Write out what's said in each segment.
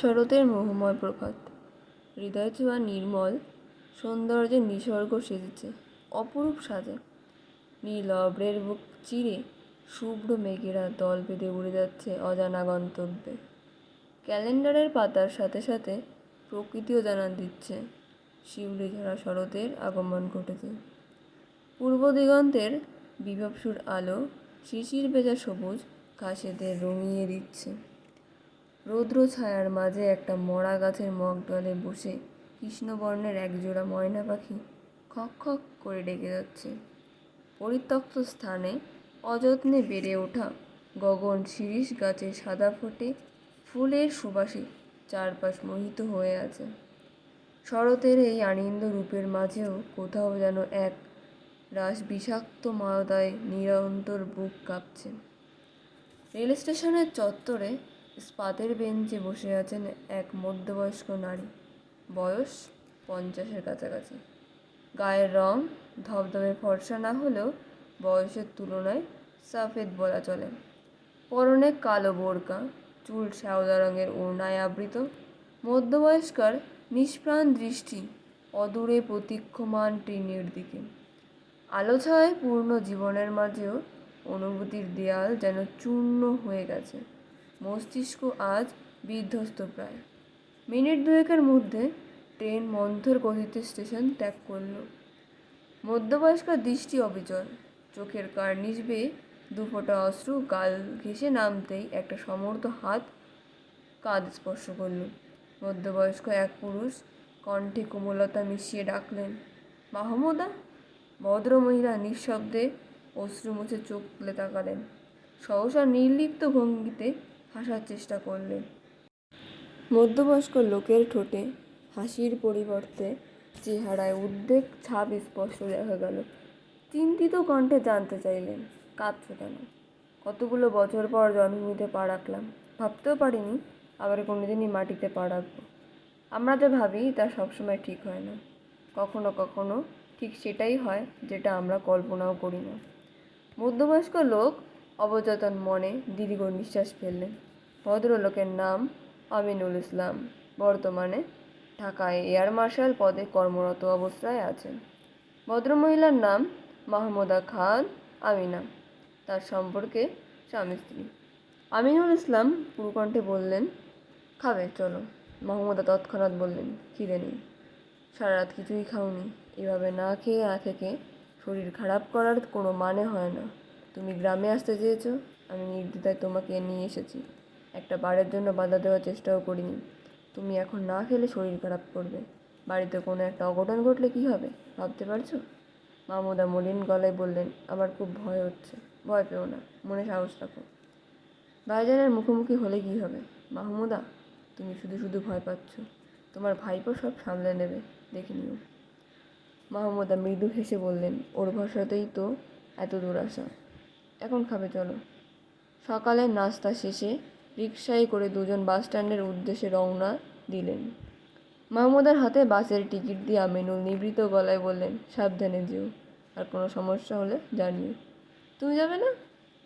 শরতের মোহময় প্রভাত। হৃদয় ছোঁয়া নির্মল, সৌন্দর্যে নিসর্গ সেজেছে, অপরূপ সাজে। নীল অব্রের বুক চিরে শুভ্র মেঘেরা দল বেঁধে উড়ে যাচ্ছে অজানা গন্তব্যে। ক্যালেন্ডারের পাতার সাথে সাথে প্রকৃতিও জানান দিচ্ছে শিউলি ঝরা শরতের আগমন ঘটেছে। পূর্ব দিগন্তের বিভবসুর আলো শিশির ভেজা সবুজ, ঘাসেদের রঙিয়ে দিচ্ছে। রৌদ্র ছায়ার মাঝে একটা মরা গাছের মগ ডলে বসে কৃষ্ণবর্ণের একজোড়া ময়না পাখি খক খক করে ডেকে যাচ্ছে। পরিত্যক্ত স্থানে অযত্নে বেড়ে ওঠা গগন শিরীষ গাছে সাদা ফোটে ফুলের সুবাসে চারপাশ মোহিত হয়ে আছে। শরতের এই আনন্দ রূপের মাঝেও কোথাও যেন এক রাস বিষাক্ত মায়দায় নিরন্তর বুক কাঁপছে। রেল স্টেশনের চত্বরে ইস্পাতের বেঞ্চে বসে আছেন এক মধ্যবয়স্ক নারী। বয়স পঞ্চাশের কাছাকাছি। গায়ের রং ধবধবে ফর্সা না হলেও বয়সের তুলনায় সাফেদ বলা চলে। পরনে কালো বোরকা, চুল শ্যাওলা রঙের ওড়নায় আবৃত। মধ্যবয়স্কার নিষ্প্রাণ দৃষ্টি অদূরে প্রতীক্ষমান ট্রেনের দিকে। আলো ছায় পূর্ণ জীবনের মাঝেও অনুভূতির দেয়াল যেন চূর্ণ হয়ে গেছে। মস্তিষ্ক আজ বিধ্বস্ত প্রায়। মিনিট দুয়েকের মধ্যে ট্রেন মন্থর গতিতে স্টেশন ত্যাগ করল। মধ্যবয়স্ক দৃষ্টি অবিচল। চোখের কার্নিশ বেয়ে দুফোঁটা অশ্রু গাল ঘেঁষে নামতেই একটা সমর্থ হাত কাঁধ স্পর্শ করল। মধ্যবয়স্ক এক পুরুষ কণ্ঠে কোমলতা মিশিয়ে ডাকলেন, মাহমুদা? ভদ্রমহিলা নিঃশব্দে অশ্রু মুছে চোখ তুলে তাকালেন। সহসা নির্লিপ্ত ভঙ্গিতে হাসার চেষ্টা করলেন মধ্যবয়স্ক লোকের ঠোঁটে হাসির পরিবর্তে চেহারায় উদ্বেগ, ছাপ স্পষ্ট দেখা গেল। চিন্তিত কণ্ঠে জানতে চাইলেন, কাঁদছো কেন? কতগুলো বছর পর জন্মভূমিতে পা রাখলাম। ভাবতেও পারিনি, আবার কোনোদিনই মাটিতে পা রাখব। আমরা যা ভাবি, তা সবসময় ঠিক হয় না। কখনো কখনো ঠিক সেটাই হয়, যেটা আমরা কল্পনাও করি না। মধ্যবয়স্ক লোক অবচেতন মনে দীর্ঘ নিঃশ্বাস ফেললেন। ভদ্রলোকের নাম আমিনুল ইসলাম। বর্তমানে ঢাকায় এয়ার মার্শাল পদে কর্মরত অবস্থায় আছেন। ভদ্রমহিলার নাম মাহমুদা খান আমিনা। তার সম্পর্কে স্বামী স্ত্রী। আমিনুল ইসলাম পুরুকণ্ঠে বললেন, খাবে, চলো। মাহমুদা তৎক্ষণাৎ বললেন, খিদে নেই। সারা রাত কিছুই খাওনি। এভাবে না খেয়ে, না থেকে শরীর খারাপ করার কোনো মানে হয় না। তুমি গ্রামে আসতে চেয়েছো। আমি নির্দ্বিধায় তোমাকে নিয়ে এসেছি। একটা বারের জন্য বাধা দেওয়ার চেষ্টাও করিনি। তুমি এখন না খেলে শরীর খারাপ করবে। বাড়িতে কোনো একটা অঘটন ঘটলে কী হবে, ভাবতে পারছ? মাহমুদা মলিন গলায় বললেন, আমার খুব ভয় হচ্ছে। ভয় পেও না, মনে সাহস রাখো। ভাইজানের মুখোমুখি হলে কী হবে? মাহমুদা, তুমি শুধু শুধু ভয় পাচ্ছ। তোমার ভাইপো সব সামলে নেবে, দেখে নিও। মাহমুদা মৃদু হেসে বললেন, ওর ভরসাতেই তো এত দূর আসা এখন খাবে, চলো। সকালের নাস্তা শেষে রিক্সায় করে দুজন বাস স্ট্যান্ডের উদ্দেশ্যে রওনা দিলেন। মাহমুদার হাতে বাসের টিকিট দিয়ে আমিনুল নিবৃত গলায় বললেন, সাবধানে যেও, আর কোনো সমস্যা হলে জানিও। তুমি যাবে না?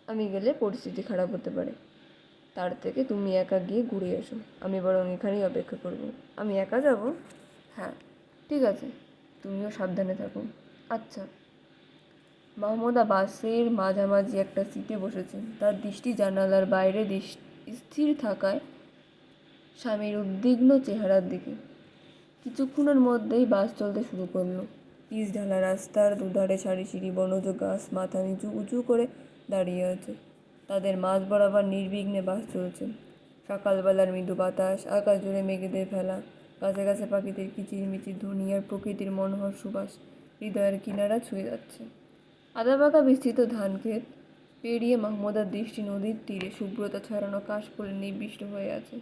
আমি গেলে পরিস্থিতি খারাপ হতে পারে। তার থেকে তুমি একা গিয়ে ঘুরে এসো। আমি বরং এখানেই অপেক্ষা করব। আমি একা যাব? হ্যাঁ ঠিক আছে। তুমিও সাবধানে থাকো। আচ্ছা। মাহমুদা বাসের মাঝামাঝি একটা সিটে বসেছে তার দৃষ্টি জানালার বাইরে দৃষ- স্থির থাকায় স্বামীর উদ্বিগ্ন চেহারার দিকে কিছুক্ষণের মধ্যেই বাস চলতে শুরু করল। পিচ ঢালা রাস্তার দুধারে সারি সিঁড়ি, বনজ গাছ, মাথা নিচু উঁচু করে দাঁড়িয়ে আছে। তাদের মাঝ বরাবর নির্বিঘ্নে বাস চলছে। সকালবেলার মৃদু বাতাস, আকাশ জুড়ে মেঘেদের ফেলা কাছে গাছে পাখিদের কিচিরমিচির ধ্বনি আর প্রকৃতির মনোহর সুবাস হৃদয়ের কিনারা ছুঁয়ে যাচ্ছে। আদাবাঁকা বিস্তৃত ধান ক্ষেত পেরিয়ে মাহমুদার দৃষ্টি নদীর তীরে শুভ্রতা ছড়ানো কাশফুলে নিবিষ্ট হয়ে আছে।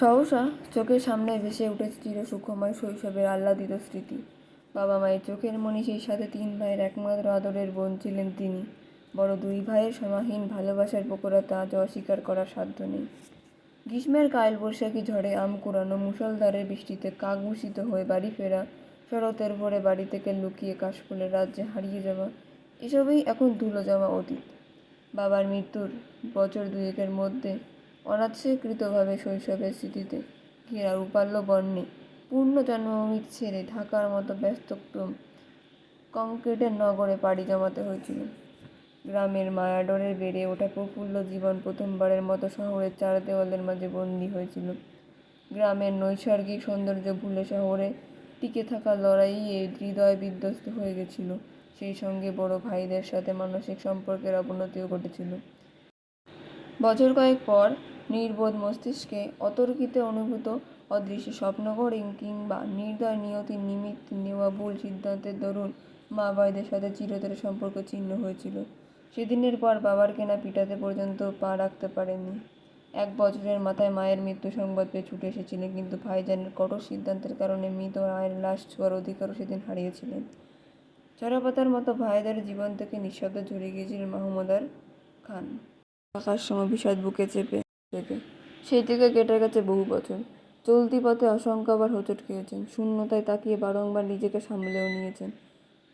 সহসা চোখের সামনে ভেসে উঠেছে চির সুখময় শৈশবের আহ্লাদিত স্মৃতি। বাবা মায়ের চোখের মনি সেই সাথে তিন ভাইয়ের একমাত্র আদরের বোন ছিলেন তিনি। বড় দুই ভাইয়ের সমাহীন ভালোবাসার প্রকরতা আজও অস্বীকার করার সাধ্য নেই। গ্রীষ্মের কাল বৈশাখী ঝড়ে আম কুড়ানো মুষলধারের বৃষ্টিতে কাকভূষিত হয়ে বাড়ি ফেরা, শরতের ভোরে বাড়ি থেকে লুকিয়ে কাশফুলের রাজ্যে হারিয়ে যাওয়া এসবই এখন ধুলো জমা অতীত। বাবার মৃত্যুর বছর দুয়েকের মধ্যে অনাচ্ছাকৃতভাবে শৈশবের স্মৃতিতে ঘেরা রূপাল্য বর্ণে পূর্ণ জন্মভূমি ছেড়ে ঢাকার মতো ব্যস্তক্রম কংক্রিটের নগরে পাড়ি জমাতে হয়েছিল। গ্রামের মায়াডরের বেড়ে ওঠা প্রফুল্ল জীবন প্রথমবারের মতো শহরের চার দেওয়ালের মাঝে বন্দী হয়েছিল। গ্রামের নৈসর্গিক সৌন্দর্য ভুলে শহরে টিকে থাকার লড়াইয়ে হৃদয় বিধ্বস্ত হয়ে গেছিল। সেই সঙ্গে বড় ভাইদের সাথে মানসিক সম্পর্কের অবনতিও ঘটেছিল। বছর কয়েক পর নির্বোধ মস্তিষ্কে অতর্কিতে অনুভূত অদৃশ্য স্বপ্নঘর কিংবা নির্দয় নিয়তির নিমিত্ত নেওয়া ভুল সিদ্ধান্তের দরুন মা ভাইদের সাথে চিরতরে সম্পর্ক ছিন্ন হয়েছিল। সেদিনের পর বাবার কেনা পিটাতে পর্যন্ত পা রাখতে পারেননি। এক বছরের মাথায় মায়ের মৃত্যু সংবাদ পেয়ে ছুটে এসেছিলেন, কিন্তু ভাইজানের কঠোর সিদ্ধান্তের কারণে মৃত মায়ের লাশ ছোঁয়ার অধিকারও সেদিন হারিয়েছিলেন। চড়াপাতার মতো ভাইদের জীবন থেকে নিঃশব্দে ঝরে গিয়েছিলেন মাহমুদার খান। থাকার সময় বিষাদ বুকে চেপে থেকে সেই থেকে কেটে গেছে বহু বছর। চলতি পথে অসংখ্যবার হোঁচট খেয়েছেন। শূন্যতায় তাকিয়ে বারংবার নিজেকে সামলেও নিয়েছেন।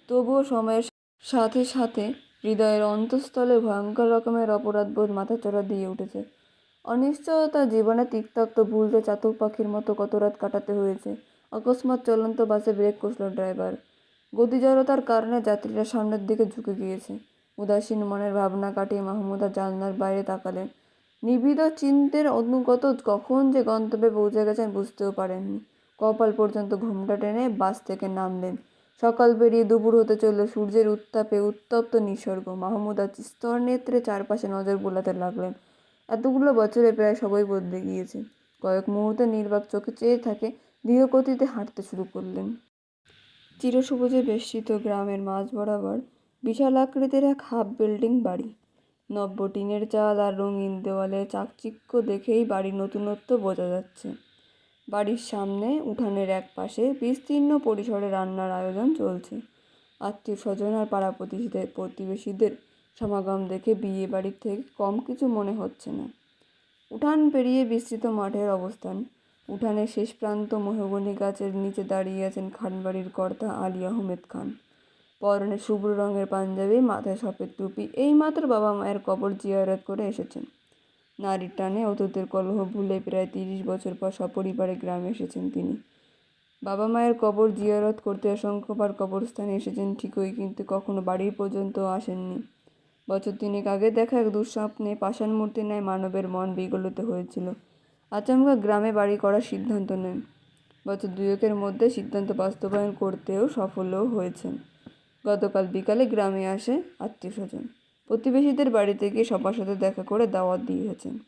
তবুও সময়ের সাথে সাথে হৃদয়ের অন্তঃস্থলে ভয়ঙ্কর রকমের অপরাধবোধ মাথাচড়া দিয়ে উঠেছে। অনিশ্চয়তা জীবনে তিক্তাক্ত ভুলতে চাতক পাখির মতো কত রাত কাটাতে হয়েছে। অকস্মাৎ চলন্ত বাসে ব্রেক কষল ড্রাইভার। গতিজড়তার কারণে যাত্রীরা সামনের দিকে ঝুঁকে গিয়েছে। উদাসীন মনের ভাবনা কাটিয়ে মাহমুদা জানলার বাইরে তাকালেন। নিবিড় চিন্তের অনুগত কখন যে গন্তব্যে পৌঁছে গেছেন বুঝতেও পারেননি। কপাল পর্যন্ত ঘুমটা টেনে বাস থেকে নামলেন। সকাল বেরিয়ে দুপুর হতে চলল সূর্যের উত্তাপে উত্তপ্ত নিসর্গ। মাহমুদা স্তর নেত্রে চারপাশে নজর বোলাতে লাগলেন। এতগুলো বছরে প্রায় সবাই বদলে গিয়েছে। কয়েক মুহূর্তে নির্বাক চোখে চেয়ে থাকে, ধীরগতিতে হাঁটতে শুরু করলেন। চিরসবুজে বেষ্টিত গ্রামের মাঝ বরাবর বিশাল আকৃতির এক হাফ বিল্ডিং বাড়ি। নব্য টিনের চাল আর রঙিন দেওয়ালে চাকচিক্য দেখেই বাড়ির নতুনত্ব বোঝা যাচ্ছে। বাড়ির সামনে উঠানের এক পাশে বিস্তীর্ণ পরিসরে রান্নার আয়োজন চলছে। আত্মীয় স্বজন আর পাড়া প্রতিবেশীদের প্রতিবেশীদের সমাগম দেখে বিয়ে বাড়ির থেকে কম কিছু মনে হচ্ছে না। উঠান পেরিয়ে বিস্তৃত মাঠের অবস্থান। উঠানের শেষ প্রান্ত মহগনি গাছের নিচে দাঁড়িয়ে আছেন খানবাড়ির কর্তা আলী আহমেদ খান। পরনে শুভ্র রঙের পাঞ্জাবি, মাথায় সফেদ টুপি এইমাত্র বাবা মায়ের কবর জিয়ারত করে এসেছেন। নারীর টানে অতীতের কলহ ভুলে প্রায় তিরিশ বছর পর সপরিবারে গ্রামে এসেছেন তিনি। বাবা মায়ের কবর জিয়ারত করতে অসংখ্যবার কবরস্থানে এসেছেন, ঠিকই কিন্তু কখনো বাড়ির পর্যন্ত আসেননি। বছর তিনেক আগে দেখা এক দুঃস্বপ্নে পাষাণ মূর্তি ন্যায় মানবের মন বিগলিত হয়েছিল। আচমকা গ্রামে বাড়ি করার সিদ্ধান্ত নেন। বছর দুয়েকের মধ্যে সিদ্ধান্ত বাস্তবায়ন করতেও সফলও হয়েছেন। গতকাল বিকালে গ্রামে আসে আত্মীয় স্বজন প্রতিবেশীদের বাড়িতে গিয়ে সবার সাথে দেখা করে দাওয়াত দিয়েছেন।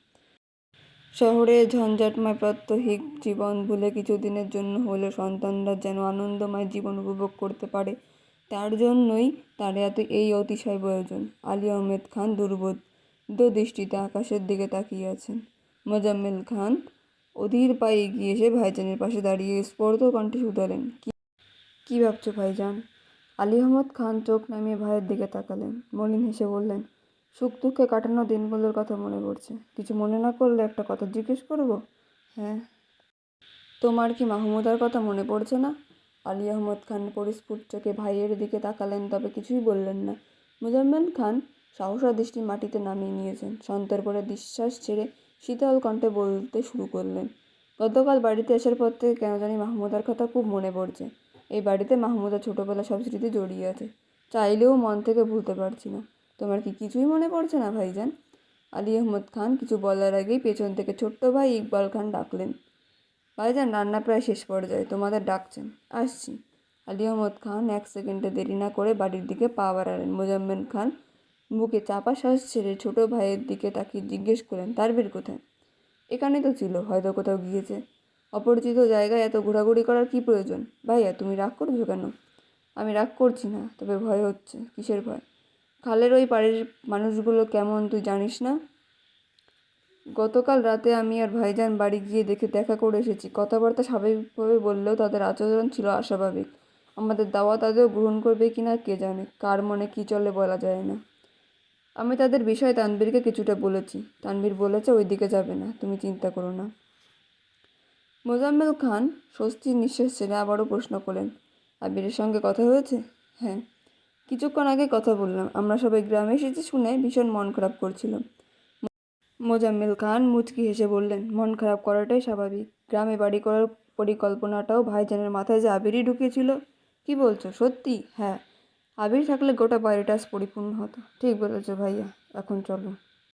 শহরে ঝঞ্ঝাটময় প্রাত্যহিক জীবন ভুলে কিছুদিনের জন্য হলেও সন্তানরা যেন আনন্দময় জীবন উপভোগ করতে পারে, তার জন্যই তার এত এই অতিশয় প্রয়োজন আলী আহমেদ খান দুর্বোধ্য দৃষ্টিতে আকাশের দিকে তাকিয়ে আছেন। মোজাম্মেল খান অধীর পায়ে এগিয়ে এসে ভাইজানের পাশে দাঁড়িয়ে স্পর্ধ কণ্ঠে শুধালেন। কি ভাবছ ভাইজান? আলী আহমদ খান চোখ নামিয়ে ভাইয়ের দিকে তাকালেন। মলিন হেসে বললেন, সুখ দুঃখে কাটানো দিনগুলোর কথা মনে পড়ছে। কিছু মনে না করলে একটা কথা জিজ্ঞেস করব? হ্যাঁ। তোমার কি মাহমুদার কথা মনে পড়ছে না? আলী আহমদ খান পরিস্ফুট চোখে ভাইয়ের দিকে তাকালেন, তবে কিছুই বললেন না। মুজাম্মেল খান সাহসা দৃষ্টি মাটিতে নামিয়ে নিয়েছেন। সন্তর্পণে বিশ্বাস ছেড়ে শীতল কণ্ঠে বলতে শুরু করলেন, গতকাল বাড়িতে আসার পর থেকে কেন জানি মাহমুদার কথা খুব মনে পড়ছে। এই বাড়িতে মাহমুদার ছোটোবেলা সব স্মৃতি জড়িয়ে আছে। চাইলেও মন থেকে ভুলতে পারছি না। তোমার কি কিছুই মনে পড়ছে না, ভাইজান? আলী আহমদ খান কিছু বলার আগেই পেছন থেকে ছোট্ট ভাই ইকবাল খান ডাকলেন, ভাইজান, রান্না প্রায় শেষ পর্যায়ে, তোমাদের ডাকছেন, আসছি। আলী আহমদ খান এক সেকেন্ডে দেরি না করে বাড়ির দিকে পা বাড়ালেন। মোজাম্মেল খান বুকে চাপা শ্বাস ছেড়ে ছোট ভাইয়ের দিকে তাকিয়ে জিজ্ঞেস করলেন, তার বের কোথায়? এখানে তো ছিল, হয়তো কোথাও গিয়েছে। অপরিচিত জায়গায় এত ঘোরাঘুরি করার কী প্রয়োজন? ভাইয়া, তুমি রাগ করছ কেন? আমি রাগ করছি না, তবে ভয় হচ্ছে, কিসের ভয়? খালের ওই পাড়ের মানুষগুলো কেমন তুই জানিস না? গতকাল রাতে আমি আর ভাইজান বাড়ি গিয়ে দেখে দেখা করে এসেছি। কথাবার্তা স্বাভাবিকভাবে বললেও তাদের আচরণ ছিল অস্বাভাবিক। আমাদের দাওয়া তাদেরও গ্রহণ করবে কি না কে জানে, কার মনে কী চলে বলা যায় না। আমি তাদের বিষয়ে তানবীরকে কিছুটা বলেছি। তানবীর বলেছে ওই দিকে যাবে না, তুমি চিন্তা করো না। মোজাম্মেল খান স্বস্তির নিঃশ্বাস ছেড়ে আবারও প্রশ্ন করলেন, আবিরের সঙ্গে কথা হয়েছে? হ্যাঁ কিছুক্ষণ আগে কথা বললাম। আমরা সবাই গ্রামে এসেছি শুনে ভীষণ মন খারাপ করছিল। মোজাম্মেল খান মুচকি হেসে বললেন, মন খারাপ করাটাই স্বাভাবিক। গ্রামে বাড়ি করার পরিকল্পনাটাও ভাইজানের মাথায় যে আবিরই ঢুকেছিল কি বলছো, সত্যি? হ্যাঁ আবির থাকলে গোটা বাড়িটা পরিপূর্ণ হতো। ঠিক বলেছ ভাইয়া। এখন চলো।